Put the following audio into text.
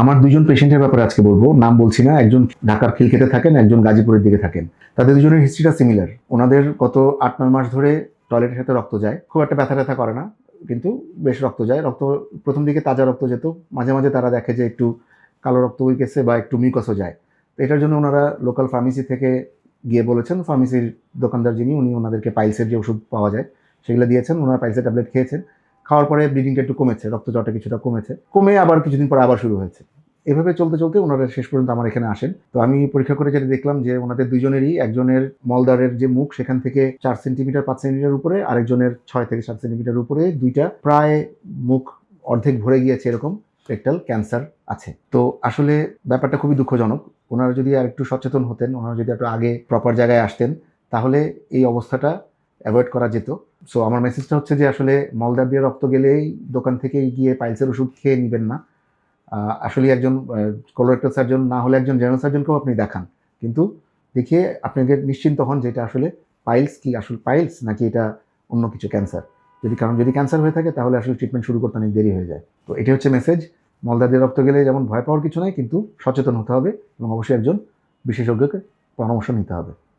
আমার দুজন পেশেন্টের ব্যাপারে আজকে বলব। নাম বলছি না, একজন ঢাকার খিলকেতে থাকেন, একজন গাজীপুরের দিকে থাকেন। তাদের দুজনের হিস্ট্রিটা সিমিলার ওনাদের গত আট নয় মাস ধরে টয়লেটের সাথে রক্ত যায়। খুব একটা ব্যথা ব্যথা করে না, কিন্তু বেশ রক্ত যায়। রক্ত, প্রথম দিকে তাজা রক্ত যেত, মাঝে মাঝে তারা দেখে যে একটু কালো রক্ত বই গেছে বা একটু মিউকাসও যায়। তো এটার জন্য ওনারা লোকাল ফার্মেসি থেকে গিয়ে বলেছেন ফার্মেসির দোকানদার যিনি, উনি ওনাদেরকে পাইলসের যে ওষুধ পাওয়া যায়, সেগুলো দিয়েছেন। ওনারা পাইলসের ট্যাবলেট খেয়েছেন। খাওয়ার পরে ব্লিডিংটা একটু কমেছে, রক্ত জলটা কিছুটা কমেছে। কমে আবার কিছুদিন পরে আবার শুরু হয়েছে। এভাবে চলতে চলতে ওনারা শেষ পর্যন্ত আমার এখানে আসেন। তো আমি পরীক্ষা করে যেটা দেখলাম যে ওনাদের দুজনেরই একজনের মলদারের যে মুখ, সেখান থেকে চার সেন্টিমিটার পাঁচ সেন্টিমিটার উপরে, আরেকজনের ছয় থেকে সাত সেন্টিমিটার উপরে দুইটা প্রায় মুখ অর্ধেক ভরে গিয়েছে এরকম রেক্টাল ক্যান্সার আছে। তো আসলে ব্যাপারটা খুবই দুঃখজনক। ওনারা যদি আর একটু সচেতন হতেন, ওনারা যদি একটু আগে প্রপার জায়গায় আসতেন, তাহলে এই অবস্থাটা অ্যাভয়েড করা যেত। সো আমার মেসেজটা হচ্ছে যে আসলে মলদার দিয়ে রক্ত গেলেই দোকান থেকে গিয়ে পাইলসের ওষুধ খেয়ে নেবেন না। আসলে একজন কোলোরেক্টাল সার্জন না হলে একজন জেনারেল সার্জনকেও আপনি দেখান। কিন্তু দেখিয়ে আপনাকে নিশ্চিন্ত হন যে এটা আসলে পাইলস কি আসলে পাইলস নাকি এটা অন্য কিছু ক্যান্সার যদি কারণ যদি ক্যান্সার হয়ে থাকে তাহলে আসলে ট্রিটমেন্ট শুরু করতে অনেক দেরি হয়ে যায়। তো এটি হচ্ছে মেসেজ মলদার দিয়ে রক্ত গেলে যেমন ভয় পাওয়ার কিছু নাই, কিন্তু সচেতন হতে হবে এবং অবশ্যই একজন বিশেষজ্ঞকে পরামর্শ নিতে হবে।